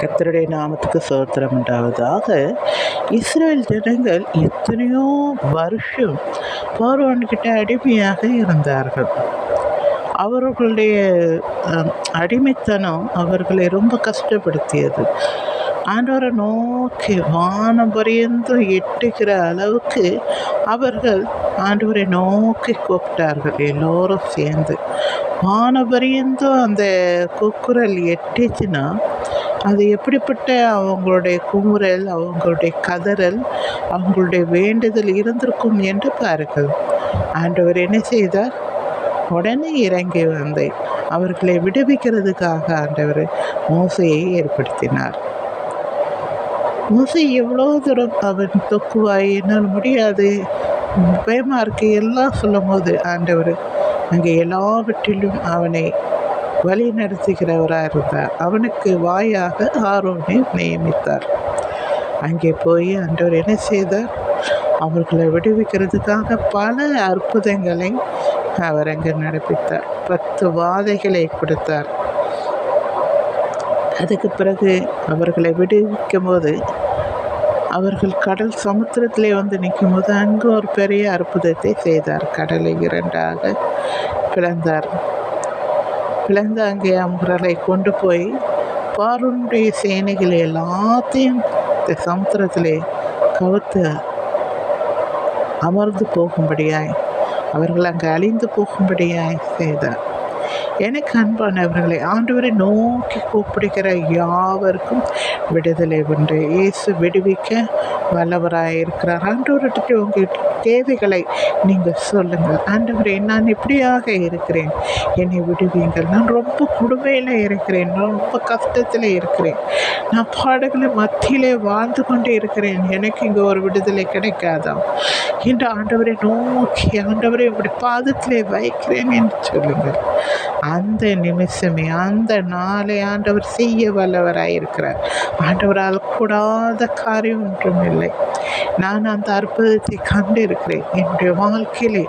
கத்தருடைய நாமத்துக்கு சோத்திரம் உண்டாவதாக. இஸ்ரேல் ஜனங்கள் எத்தனையோ வருஷம் பார்வோன்கிட்ட அடிமையாக இருந்தார்கள். அவர்களுடைய அடிமைத்தனம் அவர்களை ரொம்ப கஷ்டப்படுத்தியது. ஆண்டவரை நோக்கி வானம் பரியந்தும் எட்டுகிற அளவுக்கு அவர்கள் ஆண்டவரை நோக்கி கூப்பிட்டார்கள். எல்லோரும் சேர்ந்து வானபரியந்தும் அந்த குக்குரல் எட்டுச்சுன்னா அது எப்படிப்பட்ட அவங்களுடைய குமுறல் அவங்களுடைய கதறல் அவங்களுடைய வேண்டுதல் இருந்திருக்கும் என்று பாருங்கள். ஆண்டவர் என்ன செய்தார்? உடனே இறங்கி வந்து அவர்களை விடுவிக்கிறதுக்காக ஆண்டவர் மோசையை ஏற்படுத்தினார். மோசை எவ்வளோ தூரம் அவன் தொக்குவாய் என்னால் முடியாது பயமாக இருக்கு எல்லாம் சொல்லும் போது ஆண்டவர் அங்கே எல்லாவற்றிலும் அவனை வழி நடத்துகிறவராக இருந்தார் அவனுக்கு வாயாக ஆரோனை நியமித்தார். அங்கே போய் அன்றவர் என்ன செய்தார்? அவர்களை விடுவிக்கிறதுக்காக பல அற்புதங்களை அவர் அங்கே நடப்பித்தார். பத்து வாதைகளை கொடுத்தார். அதுக்கு பிறகு அவர்களை விடுவிக்கும் போது அவர்கள் கடல் சமுத்திரத்திலே வந்து நிற்கும் போது அங்கு ஒரு பெரிய அற்புதத்தை செய்தார். கடலை இரண்டாக பிளந்தார். பிளந்து அங்கே அவர்களை கொண்டு போய் பாருனுடைய சேனைகள் எல்லாத்தையும் இந்த சமுத்திரத்திலே கவுத்து அமர்ந்து போகும்படியாய் அவர்கள் அங்கே அழிந்து போகும்படியாய் செய்தார். எனக்கு அன்பானவர்களை ஆண்டவரை நோக்கி கூப்பிடுகிற யாவருக்கும் விடுதலை உண்டு. இயேசு விடுவிக்க வல்லவராக இருக்கிறார். ஆண்டவர்கிட்ட உங்கள் தேவைகளை நீங்கள் சொல்லுங்கள். ஆண்டவரே நான் இப்படியாக இருக்கிறேன். என்னை விடுவீங்கள். நான் ரொம்ப கொடுமையில் இருக்கிறேன். நான் ரொம்ப கஷ்டத்தில் இருக்கிறேன். நான் பாடுகளை மத்தியிலே வாழ்ந்து கொண்டே இருக்கிறேன். எனக்கு இங்கே ஒரு விடுதலை கிடைக்காதா? என்று ஆண்டவரை நோக்கி ஆண்டவரை இப்படி பாதத்திலே வைக்கிறேன் என்று சொல்லுங்கள். அந்த நிமிஷமே அந்த நாளை ஆண்டவர் செய்ய வல்லவராக இருக்கிறார். ஆண்டவரால் கூடாத காரியம் ஒன்றும் இல்லை. நான் அந்த அற்புதத்தை கண்டு இருக்கிறேன் என்னுடைய வாழ்க்கையிலே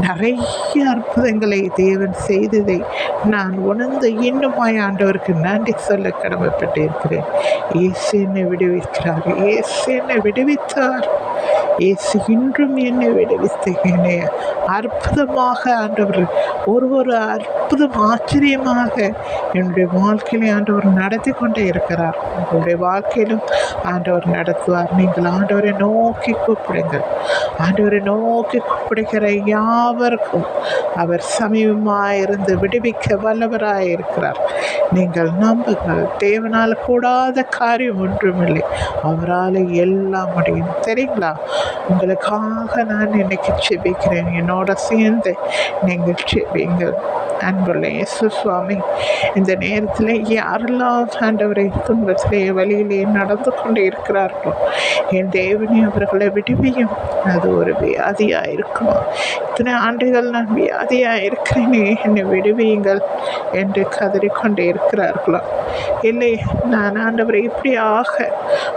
நிறைய அற்புதங்களை தேவன் செய்ததை நான் உணர்ந்து இன்னுமாய் ஆண்டவருக்கு நன்றி சொல்ல கடமைப்பட்டு இருக்கிறேன் என்னை விடுவிக்கிறார். ஏசு என்னை விடுவித்தார். இயேசு இன்றும் என்னை விடுவித்து அற்புதமாக ஆண்டவர். ஒரு ஒரு அற்புதம் ஆச்சரியமாக என்னுடைய வாழ்க்கையிலே ஆண்டவர் நடத்தி கொண்டே இருக்கிறார். உங்களுடைய வாழ்க்கையிலும் ஆண்டவர் நடத்துவார். நீங்கள் ஆண்டவரை நோக்கி கூப்பிடுங்கள். ஆண்டவரை நோக்கி கூப்பிடுகிற யாவருக்கும் அவர் சமீபமாக இருந்து விடுவிக்க வல்லவராயிருக்கிறார் நீங்கள் நம்புங்கள் தேவனால் கூடாத காரியம் ஒன்றுமில்லை. அவரால் எல்லாம் முடியும். தெரியுங்களா? உங்களுக்காக நான் இன்னைக்கு செபிக்கிறேன் என்னோட சேர்ந்து நீங்கள் செபிங்கள் அன்புள்ள இயேசு சுவாமி இந்த நேரத்தில் யாரெல்லாம் ஆண்டவரை துன்பத்திலே வழியிலே நடந்து கொண்டு இருக்கிறார்களோ என் தேவனே அவர்களை விடுவியும். அது ஒரு வியாதியாக இருக்குமா இத்தனை ஆண்டுகள் நான் வியாதியாக இருக்கிறேனே என்னை விடுவியுங்கள் என்று கதறிக்கொண்டே இருக்கிறார்களோ இல்லை நான் ஆண்டவரை இப்படியாக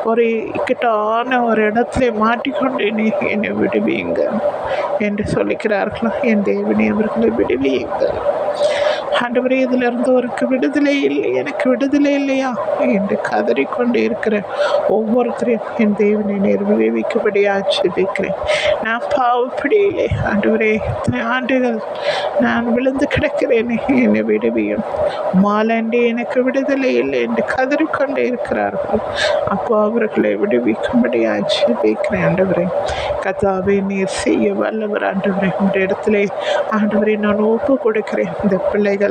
ஒரு இக்கட்டான ஒரு இடத்துல மாட்டிக்கொண்டு தேவனே என்னை விடுவியுங்கள் என்று சொல்லிக்கிறார்களோ என் தேவனே அவர்களை விடுவியுங்கள். ஆண்டவரே இதிலிருந்து ஒருக்கு விடுதலை இல்லை எனக்கு விடுதலை இல்லையா? என்று கதறிக்கொண்டு இருக்கிற ஒவ்வொருத்தரையும் என் தேவனை நேர் விளைவிக்கும்படியாக ஜெபிக்கிறேன் நான் பாவப்படியிலே ஆண்டவரே இத்தனை ஆண்டுகள் நான் விழுந்து கிடக்கிறேன் என்னை விடுவியும். மாலாண்டி எனக்கு விடுதலை இல்லை என்று கதறிக்கொண்டு இருக்கிறார்கள் அப்போ அவர்களை விடுவிக்கும்படியாக ஜெபிக்கிறேன் ஆண்டவரே. கதாவை நீர் செய்ய வல்லவர் ஆண்டவரே. இந்த இடத்துல ஆண்டவரை நான் ஒப்பு கொடுக்கிறேன் இந்த பிள்ளைகள்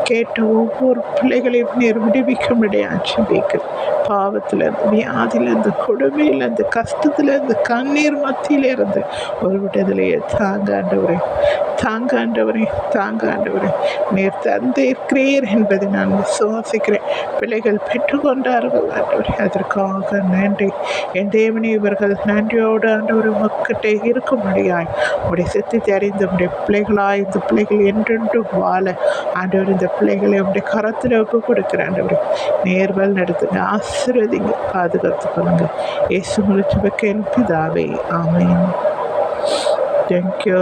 கேட்ட ஒவ்வொரு பிள்ளைகளையும் நீர் விடுவிக்கும்படியாக ஜெபிக்கிறேன் பாவத்திலேருந்து வியாதியிலேருந்து கொடுமையிலேருந்து கஷ்டத்துலேருந்து கண்ணீர் மத்தியிலேருந்து ஒரு விடுதலையை தாங்காண்டவரே தாங்காண்டவரே தாங்காண்டவரே நீர் தந்து இருக்கிறீர் என்பதை நான் விசுவாசிக்கிறேன். பிள்ளைகள் பெற்றுக்கொண்டார்கள் ஆண்டவரே அதற்காக நன்றி. என் தேவனே இவர்கள் நன்றியோடு ஆண்டவர் மக்கட்டே இருக்கும்படியாய் உடைய சித்தி தெரிந்த உடைய பிள்ளைகளாய் இந்த பிள்ளைகள் என்றென்றும் வாழ ஆண்டவர் இந்த பிள்ளைகளை அப்படி கரத்தில் ஒப்பு கொடுக்குற ஆண்டவர் நேர்வல் நடத்துங்க ஆசீர்வதிங்க பாதுகாத்து கொள்ளுங்க. ஏசு முடிச்சு வைக்க பிதாவே ஆமேன். தேங்க்யூ